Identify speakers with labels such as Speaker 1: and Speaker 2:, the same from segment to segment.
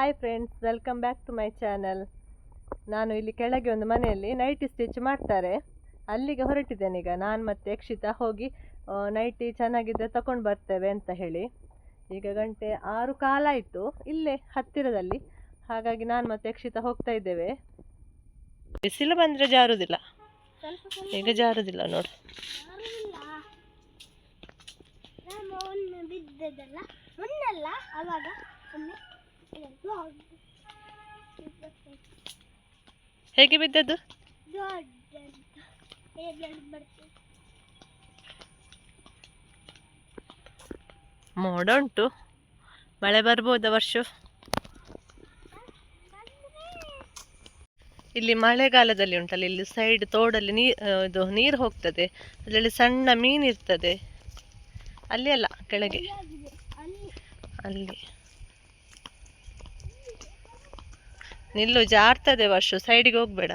Speaker 1: Hi friends welcome back to my channel ನಾನು ಇಲ್ಲಿ ಕೆಳಗೆ ಒಂದು ಮನೆಯಲ್ಲಿ ನೈಟಿ ಸ್ಟಿಚ್ ಮಾಡ್ತಾರೆ. ಅಲ್ಲಿಗೆ ಹೊರಟಿದ್ದೇನೆ ಈಗ. ನಾನು ಮತ್ತು ಯಕ್ಷಿತಾ ಹೋಗಿ ನೈಟಿ ಚೆನ್ನಾಗಿದ್ದರೆ ತಗೊಂಡು ಬರ್ತೇವೆ ಅಂತ ಹೇಳಿ. ಈಗ ಗಂಟೆ ಆರು ಕಾಲಾಯಿತು ಇಲ್ಲೇ ಹತ್ತಿರದಲ್ಲಿ. ಹಾಗಾಗಿ ನಾನು ಮತ್ತು ಯಕ್ಷಿತಾ ಹೋಗ್ತಾ ಇದ್ದೇವೆ. ಬಿಸಿಲು ಬಂದರೆ ಜಾರುದಿಲ್ಲ. ಈಗ ಜಾರುದಿಲ್ಲ ನೋಡಿ.
Speaker 2: ಬಿದ್ದದಲ್ಲ ಅವಾಗ
Speaker 1: ಹೇಗೆ ಬಿದ್ದದ್ದು? ಮೋಡ ಉಂಟು. ಮಳೆ ಬರ್ಬೋದ ವರ್ಷ? ಇಲ್ಲಿ ಮಳೆಗಾಲದಲ್ಲಿ ಉಂಟಲ್ಲ, ಇಲ್ಲಿ ಸೈಡ್ ತೋಡಲ್ಲಿ ನೀರ್ ಇದು ನೀರು ಹೋಗ್ತದೆ. ಅದರಲ್ಲಿ ಸಣ್ಣ ಮೀನು ಇರ್ತದೆ. ಅಲ್ಲಿ ಅಲ್ಲ, ಕೆಳಗೆ.
Speaker 2: ಅಲ್ಲಿ
Speaker 1: ಅಲ್ಲಿ ನಿಲ್ಲು ಜಾರ್ತದೆ ವರ್ಷ ಸೈಡಿಗೆ ಹೋಗ್ಬೇಡ.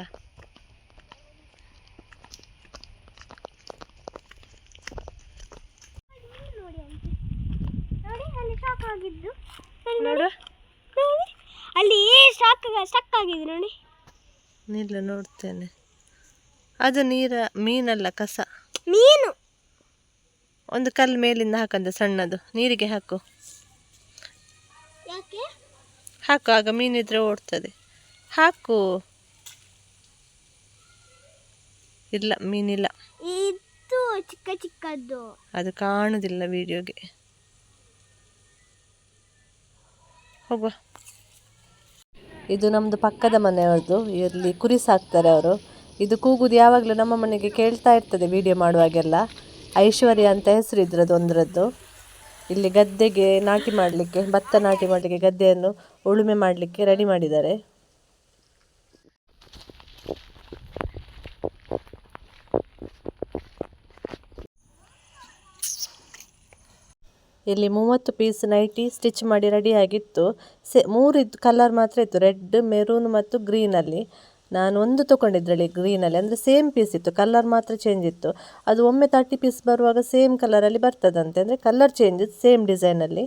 Speaker 2: ನೋಡಿ ಅಲ್ಲಿ ಸ್ಟಕ್ ಆಗಿದೆ ನೋಡಿ.
Speaker 1: ನಿಲ್ಲು ನೋಡ್ತೇನೆ. ಅದು ನೀರ ಮೀನಲ್ಲ ಕಸ.
Speaker 2: ಮೀನು.
Speaker 1: ಒಂದು ಕಲ್ಲು ಮೇಲಿಂದ ಹಾಕಂದ ಸಣ್ಣದು. ನೀರಿಗೆ ಹಾಕು.
Speaker 2: ಯಾಕೆ?
Speaker 1: ಹಾಕು ಆಗ ಮೀನಿದ್ರೆ ಓಡ್ತದೆ. ಹಾಕು. ಇಲ್ಲ ಮೀನಿಲ್ಲ.
Speaker 2: ಇದು ಚಿಕ್ಕ ಚಿಕ್ಕದ್ದು.
Speaker 1: ಅದು ಕಾಣುದಿಲ್ಲ ವಿಡಿಯೋಗೆ. ಹೋಗುವ. ಇದು ನಮ್ಮದು ಪಕ್ಕದ ಮನೆಯವ್ರದ್ದು. ಇಲ್ಲಿ ಕುರಿ ಸಾಕ್ತಾರೆ ಅವರು. ಇದು ಕೂಗುದು ಯಾವಾಗಲೂ ನಮ್ಮ ಮನೆಗೆ ಕೇಳ್ತಾ ಇರ್ತದೆ ವಿಡಿಯೋ ಮಾಡುವಾಗೆಲ್ಲ. ಐಶ್ವರ್ಯ ಅಂತ ಹೆಸರು ಇದ್ರದ್ದು ಒಂದರದ್ದು. ಇಲ್ಲಿ ಗದ್ದೆಗೆ ನಾಟಿ ಮಾಡಲಿಕ್ಕೆ ಭತ್ತ ನಾಟಿ ಮಾಡಲಿಕ್ಕೆ ಗದ್ದೆಯನ್ನು ಉಳುಮೆ ಮಾಡಲಿಕ್ಕೆ ರೆಡಿ ಮಾಡಿದ್ದಾರೆ. ಇಲ್ಲಿ ಮೂವತ್ತು ಪೀಸ್ ನೈಟಿ ಸ್ಟಿಚ್ ಮಾಡಿ ರೆಡಿ ಆಗಿತ್ತು. ಸೆ, ಮೂರು ಇದು ಕಲರ್ ಮಾತ್ರ ಇತ್ತು. ರೆಡ್ ಮೆರೂನ್ ಮತ್ತು ಗ್ರೀನಲ್ಲಿ ನಾನು ಒಂದು ತೊಗೊಂಡಿದ್ರಲ್ಲಿ ಗ್ರೀನಲ್ಲಿ ಅಂದರೆ ಸೇಮ್ ಪೀಸ್ ಇತ್ತು. ಕಲರ್ ಮಾತ್ರ ಚೇಂಜ್ ಇತ್ತು. ಅದು ಒಮ್ಮೆ ತರ್ಟಿ ಪೀಸ್ ಬರುವಾಗ ಸೇಮ್ ಕಲರಲ್ಲಿ ಬರ್ತದಂತೆ. ಅಂದರೆ ಕಲರ್ ಚೇಂಜ್ ಸೇಮ್ ಡಿಸೈನಲ್ಲಿ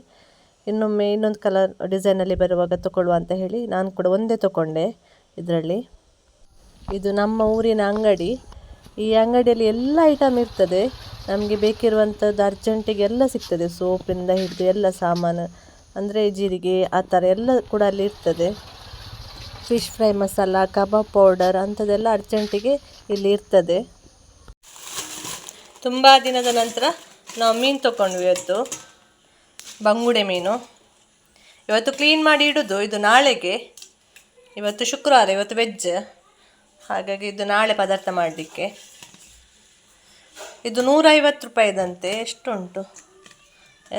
Speaker 1: ಇನ್ನೊಮ್ಮೆ ಇನ್ನೊಂದು ಕಲರ್ ಡಿಸೈನಲ್ಲಿ ಬರುವಾಗ ತೊಗೊಳ್ಳುವ ಅಂತ ಹೇಳಿ ನಾನು ಕೂಡ ಒಂದೇ ತೊಗೊಂಡೆ ಇದರಲ್ಲಿ. ಇದು ನಮ್ಮ ಊರಿನ ಅಂಗಡಿ. ಈ ಅಂಗಡಿಯಲ್ಲಿ ಎಲ್ಲ ಐಟಮ್ ಇರ್ತದೆ. ನಮಗೆ ಬೇಕಿರುವಂಥದ್ದು ಅರ್ಜೆಂಟಿಗೆ ಎಲ್ಲ ಸಿಗ್ತದೆ. ಸೋಪಿಂದ ಹಿಡಿದು ಎಲ್ಲ ಸಾಮಾನು, ಅಂದರೆ ಜೀರಿಗೆ, ಆ ಥರ ಎಲ್ಲ ಕೂಡ ಅಲ್ಲಿ ಇರ್ತದೆ. ಫಿಶ್ ಫ್ರೈ ಮಸಾಲ, ಕಬಾಬ್ ಪೌಡರ್ ಅಂಥದ್ದೆಲ್ಲ ಅರ್ಜೆಂಟಿಗೆ ಇಲ್ಲಿ ಇರ್ತದೆ. ತುಂಬ ದಿನದ ನಂತರ ನಾವು ಮೀನು ತೊಗೊಂಡ್ವಿ ಇವತ್ತು. ಬಂಗುಡೆ ಮೀನು. ಇವತ್ತು ಕ್ಲೀನ್ ಮಾಡಿ ಇಡೋದು. ಇದು ನಾಳೆಗೆ. ಇವತ್ತು ಶುಕ್ರವಾರ, ಇವತ್ತು ವೆಜ್ ಹಾಗಾಗಿ ಇದು ನಾಳೆ ಪದಾರ್ಥ ಮಾಡಲಿಕ್ಕೆ. ಇದು ನೂರೈವತ್ತು ರೂಪಾಯಿದಂತೆ ಎಷ್ಟುಂಟು?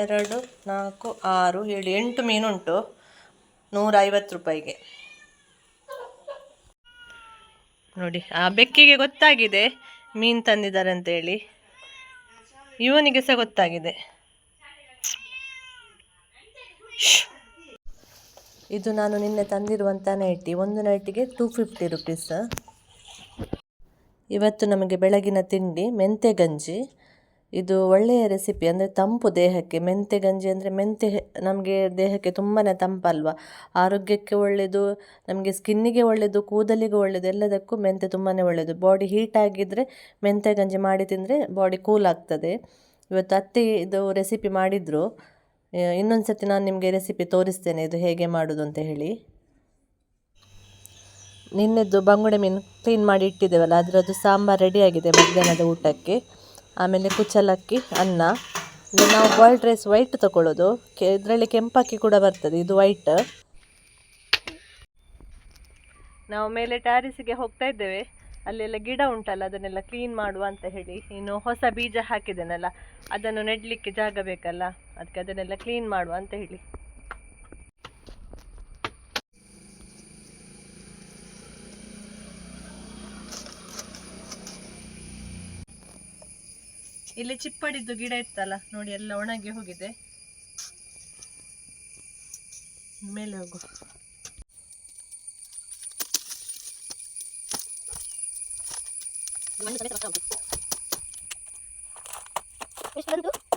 Speaker 1: ಎರಡು, ನಾಲ್ಕು, ಆರು, ಏಳು, ಎಂಟು ಮೀನುಂಟು ನೂರೈವತ್ತು ರೂಪಾಯಿಗೆ. ನೋಡಿ, ಆ ಬೆಕ್ಕಿಗೆ ಗೊತ್ತಾಗಿದೆ ಮೀನು ತಂದಿದ್ದಾರೆ ಅಂತೇಳಿ ಇವನಿಗೆ ಸಹ ಗೊತ್ತಾಗಿದೆ. ಇದು ನಾನು ನಿನ್ನೆ ತಂದಿರುವಂಥ ನೈಟಿ. ಒಂದು ನೈಟಿಗೆ ಟೂ ಫಿಫ್ಟಿ ರುಪೀಸ್ ಇವತ್ತು ನಮಗೆ ಬೆಳಗಿನ ತಿಂಡಿ ಮೆಂತೆ ಗಂಜಿ. ಇದು ಒಳ್ಳೆಯ ರೆಸಿಪಿ ಅಂದರೆ ತಂಪು ದೇಹಕ್ಕೆ. ಮೆಂತೆ ಗಂಜಿ ಅಂದರೆ ಮೆಂತೆ ನಮಗೆ ದೇಹಕ್ಕೆ ತುಂಬಾ ತಂಪಲ್ವ ಆರೋಗ್ಯಕ್ಕೆ ಒಳ್ಳೆಯದು ನಮಗೆ ಸ್ಕಿನ್ನಿಗೆ ಒಳ್ಳೆಯದು ಕೂದಲಿಗೆ ಒಳ್ಳೆಯದು ಎಲ್ಲದಕ್ಕೂ ಮೆಂತೆ ತುಂಬಾ ಒಳ್ಳೆಯದು ಬಾಡಿ ಹೀಟ್ ಆಗಿದ್ದರೆ ಮೆಂತೆ ಗಂಜಿ ಮಾಡಿ ತಿಂದರೆ ಬಾಡಿ ಕೂಲ್ ಆಗ್ತದೆ. ಇವತ್ತು ಅತ್ತೆ ಇದು ರೆಸಿಪಿ ಮಾಡಿದರು. ಇನ್ನೊಂದು ಸತಿ ನಾನು ನಿಮಗೆ ರೆಸಿಪಿ ತೋರಿಸ್ತೇನೆ, ಇದು ಹೇಗೆ ಮಾಡೋದು ಅಂತ ಹೇಳಿ. ನಿನ್ನೆದ್ದು ಬಂಗುಡೆ ಮೀನು ಕ್ಲೀನ್ ಮಾಡಿ ಇಟ್ಟಿದ್ದೇವಲ್ಲ, ಅದರದ್ದು ಸಾಂಬಾರು ರೆಡಿಯಾಗಿದೆ ಮಧ್ಯಾಹ್ನದ ಊಟಕ್ಕೆ. ಆಮೇಲೆ ಕುಚ್ಚಲಕ್ಕಿ, ಅನ್ನ ನಾವು ಬಾಯ್ಲ್ಡ್ ರೈಸ್ ವೈಟ್ ತಗೊಳ್ಳೋದು ಕೆ, ಇದರಲ್ಲಿ ಕೆಂಪಕ್ಕಿ ಕೂಡ ಬರ್ತದೆ, ಇದು ವೈಟ್ ನಾವು ಮೇಲೆ ಟ್ಯಾರಿಸಿಗೆ ಹೋಗ್ತಾ ಇದ್ದೇವೆ. ಅಲ್ಲೆಲ್ಲ ಗಿಡ ಉಂಟಲ್ಲ, ಅದನ್ನೆಲ್ಲ ಕ್ಲೀನ್ ಮಾಡುವ ಅಂತ ಹೇಳಿ. ಇನ್ನು ಹೊಸ ಬೀಜ ಹಾಕಿದ್ದೇನಲ್ಲ, ಅದನ್ನು ನೆಡಲಿಕ್ಕೆ ಜಾಗ ಬೇಕಲ್ಲ, ಅದಕ್ಕೆ ಅದನ್ನೆಲ್ಲ ಕ್ಲೀನ್ ಮಾಡುವ ಅಂತ ಹೇಳಿ. ಇಲ್ಲಿ ಚಿಪ್ಪಡಿದ್ದು ಗಿಡ ಇತ್ತಲ್ಲ ನೋಡಿ ಎಲ್ಲ ಒಣಗಿ ಹೋಗಿದೆ. ಮೇಲೆ ಹೋಗು.
Speaker 2: ಎಷ್ಟು ಬಂತು?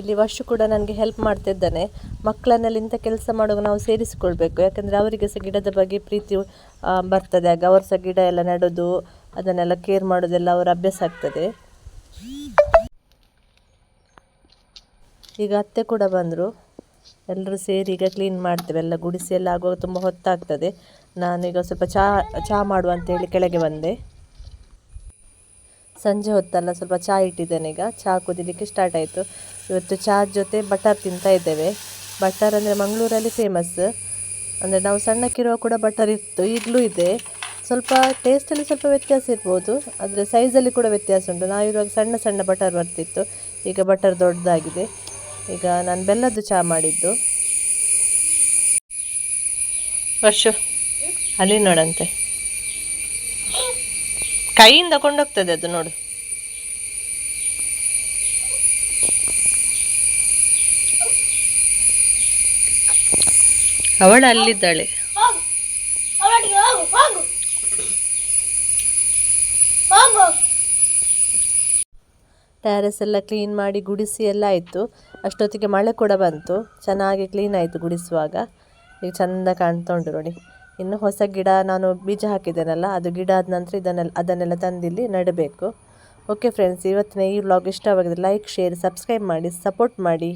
Speaker 1: ಇಲ್ಲಿ ವರ್ಷ ಕೂಡ ನನಗೆ ಹೆಲ್ಪ್ ಮಾಡ್ತಿದ್ದಾನೆ. ಮಕ್ಕಳನ್ನೆಲ್ಲ ಇಂಥ ಕೆಲಸ ಮಾಡುವಾಗ ನಾವು ಸೇರಿಸಿಕೊಳ್ಬೇಕು. ಯಾಕಂದರೆ ಅವರಿಗೆ ಸಹ ಗಿಡದ ಬಗ್ಗೆ ಪ್ರೀತಿ ಬರ್ತದೆ. ಆಗ ಅವರು ಸಹ ಗಿಡ ಎಲ್ಲ ನೆಡೋದು, ಅದನ್ನೆಲ್ಲ ಕೇರ್ ಮಾಡೋದೆಲ್ಲ ಅವರ ಅಭ್ಯಾಸ ಆಗ್ತದೆ. ಈಗ ಅತ್ತೆ ಕೂಡ ಬಂದರು. ಎಲ್ಲರೂ ಸೇರಿ ಈಗ ಕ್ಲೀನ್ ಮಾಡ್ತೇವೆ. ಎಲ್ಲ ಗುಡಿಸಿ ಎಲ್ಲ ಆಗುವಾಗ ತುಂಬ ಹೊತ್ತಾಗ್ತದೆ. ನಾನೀಗ ಸ್ವಲ್ಪ ಚಹಾ ಚಹಾ ಮಾಡುವ ಅಂತೇಳಿ ಕೆಳಗೆ ಬಂದೆ. ಸಂಜೆ ಹೊತ್ತಲ್ಲ ಸ್ವಲ್ಪ ಚಹಾ ಇಟ್ಟಿದ್ದೇನೆ ಈಗ. ಚಾ ಕುದಿಲಿಕ್ಕೆ ಸ್ಟಾರ್ಟ್ ಆಯಿತು. ಇವತ್ತು ಚಹಾ ಜೊತೆ ಬಟರ್ ತಿಂತಾ ಇದ್ದೇವೆ. ಬಟರ್ ಅಂದರೆ ಮಂಗಳೂರಲ್ಲಿ ಫೇಮಸ್ ಅಂದರೆ ನಾವು ಸಣ್ಣಕ್ಕಿರುವ ಕೂಡ ಬಟರ್ ಇತ್ತು ಈಗಲೂ ಇದೆ. ಸ್ವಲ್ಪ ಟೇಸ್ಟಲ್ಲಿ ಸ್ವಲ್ಪ ವ್ಯತ್ಯಾಸ ಇರ್ಬೋದು. ಆದರೆ ಸೈಜಲ್ಲಿ ಕೂಡ ವ್ಯತ್ಯಾಸ ಉಂಟು. ನಾವಿರುವಾಗ ಸಣ್ಣ ಸಣ್ಣ ಬಟರ್ ಬರ್ತಿತ್ತು. ಈಗ ಬಟರ್ ದೊಡ್ಡದಾಗಿದೆ. ಈಗ ನಾನು ಬೆಲ್ಲದ್ದು ಚಹಾ ಮಾಡಿದ್ದು. ವರ್ಷು, ಅಲ್ಲಿ ನೋಡಂತೆ. ಕೈಯಿಂದ ಕೊಂಡೋಗ್ತದೆ ಅದು ನೋಡು. ಅವಳು ಅಲ್ಲಿದ್ದಾಳೆ ಟ್ಯಾರೆಸ್ ಎಲ್ಲ ಕ್ಲೀನ್ ಮಾಡಿ ಗುಡಿಸಿ ಎಲ್ಲ ಆಯಿತು. ಅಷ್ಟೊತ್ತಿಗೆ ಮಳೆ ಕೂಡ ಬಂತು. ಚೆನ್ನಾಗಿ ಕ್ಲೀನ್ ಆಯಿತು ಗುಡಿಸುವಾಗ. ಈಗ ಚೆಂದ ಕಾಣ್ತಾ ಉಂಟು ನೋಡಿ. ಇನ್ನು ಹೊಸ ಗಿಡ ನಾನು ಬೀಜ ಹಾಕಿದ್ದೇನಲ್ಲ, ಅದು ಗಿಡ ಆದ ನಂತರ ಇದನ್ನೆಲ್ಲ, ಅದನ್ನೆಲ್ಲ ತಂದಿಲ್ಲಿ ನೆಡಬೇಕು. ಓಕೆ ಫ್ರೆಂಡ್ಸ್ ಇವತ್ತಿನ ಈ ವ್ಲಾಗ್ ಇಷ್ಟವಾಗಿದೆ. ಲೈಕ್ ಶೇರ್ ಸಬ್ಸ್ಕ್ರೈಬ್ ಮಾಡಿ ಸಪೋರ್ಟ್ ಮಾಡಿ.